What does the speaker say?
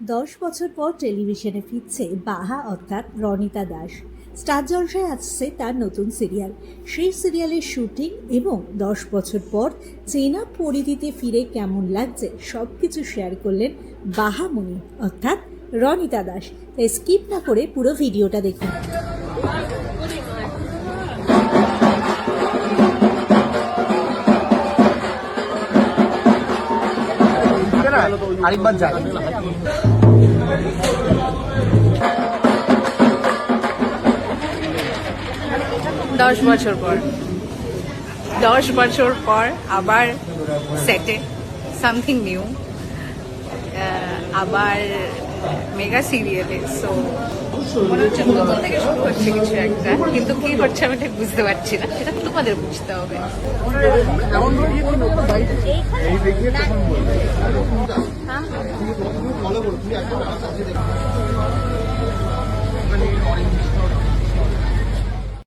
দশ বছর পর টেলিভিশনে ফিরছে বাহা অর্থাৎ রনিতা দাস। স্টার জলসায় আসছে তার নতুন সিরিয়াল। সেই সিরিয়ালের শুটিং এবং দশ বছর পর চেনা পরিধিতে ফিরে কেমন লাগছে সব কিছু শেয়ার করলেন বাহামণি অর্থাৎ রনিতা দাস। তাই স্কিপ না করে পুরো ভিডিওটা দেখুন। আরেকবার যাই। দশ বছর পর। দশ বছর পর আবার সেটে সামথিং নিউ আবার মেগা সিরিয়ালে সো মনে হচ্ছে নতুন থেকে শুরু হচ্ছে কিছু একটা কিন্তু কি হচ্ছে আমি ঠিক বুঝতে পারছি না। সেটা তোমাদের বুঝতে হবে। 先生。